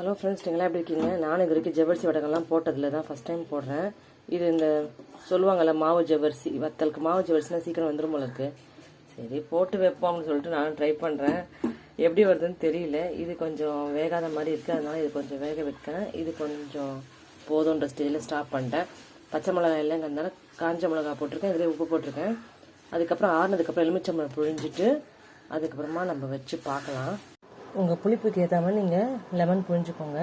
Hello friends நீங்களாம் எப்படி இருக்கீங்க? நானும் இது வரைக்கும் ஜவ்வரிசி வடகம்லாம் போட்டதில் தான் ஃபஸ்ட் டைம் போடுறேன். இது இந்த சொல்லுவாங்கள்ல மாவு ஜவ்வரிசி வத்தலுக்கு மாவு ஜவரிசினா சீக்கிரம் வந்துடும் போல இருக்கு. சரி போட்டு வைப்போம்னு சொல்லிட்டு நானும் ட்ரை பண்ணுறேன் எப்படி வருதுன்னு தெரியல. இது கொஞ்சம் வேகாத மாதிரி இருக்குது அதனால இது கொஞ்சம் வேக வைக்கிறேன். இது கொஞ்சம் போதுன்ற ஸ்டேஜில் ஸ்டாப் பண்ணிட்டேன். பச்சை மிளகாய் இல்லைங்கிறதுனால காஞ்ச மிளகாய் போட்டிருக்கேன். இதில் உப்பு போட்டிருக்கேன். அதுக்கப்புறம் ஆறுனதுக்கப்புறம் எலுமிச்சம்பழம் புழிஞ்சிட்டு அதுக்கப்புறமா நம்ம வச்சு பார்க்கலாம். உங்கள் புளிப்புக்கு ஏற்ற மாதிரி நீங்கள் லெமன் புரிஞ்சுக்கோங்க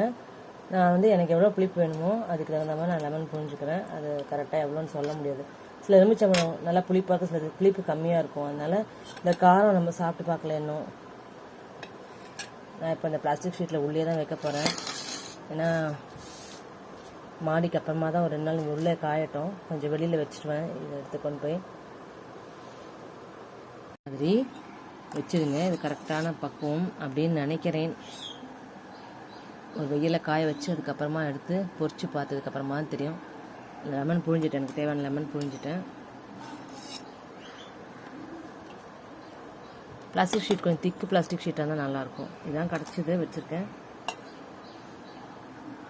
நான் வந்து எனக்கு எவ்வளோ புளிப்பு வேணுமோ அதுக்கு தகுந்த மாதிரி நான் லெமன் புரிஞ்சுக்கிறேன் அது கரெக்டாக எவ்வளோன்னு சொல்ல முடியாது. சில எலுமிச்சம்பழம் நல்லா புளிப்பாக இருக்கும் சில புளிப்பு கம்மியாக இருக்கும். அதனால் இந்த காரம் நம்ம சாப்பிட்டு பார்க்கல இன்னும். நான் இப்போ இந்த பிளாஸ்டிக் ஷீட்டில் உள்ளே தான் வைக்க போகிறேன் ஏன்னா மாடிக்கு அப்புறமா தான் ஒரு ரெண்டு நாள் உள்ளே காயட்டும். கொஞ்சம் வெளியில் வச்சுருவேன். இதை எடுத்து கொண்டு போய். மாதிரி வச்சிருங்க. இது கரெக்டான பக்குவம் அப்படின்னு நினைக்கிறேன். ஒரு வெயிலில் காய வச்சு அதுக்கப்புறமா எடுத்து பொறிச்சு பார்த்ததுக்கப்புறமா தான் தெரியும். லெமன் புழிஞ்சிட்டேன். எனக்கு தேவையான லெமன் புழிஞ்சிட்டேன். பிளாஸ்டிக் ஷீட் கொஞ்சம் திக்கு பிளாஸ்டிக் ஷீட்டாக இருந்தால் நல்லாயிருக்கும். இதான் கிடச்சிது வச்சுருக்கேன்.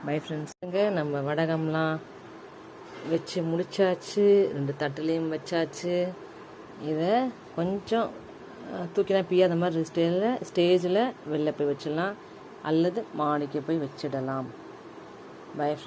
பை ஃப்ரெண்ட்ஸுங்க நம்ம வடகம்லாம் வச்சு முடிச்சாச்சு. ரெண்டு தட்டுலேயும் வச்சாச்சு. இதை கொஞ்சம் தூக்கினா தூக்கினா அந்த மாதிரி ஸ்டேஜில் ஸ்டேஜில் வெளில போய் வச்சிடலாம். அல்லது மாடிக்கு போய் வச்சிடலாம். By friend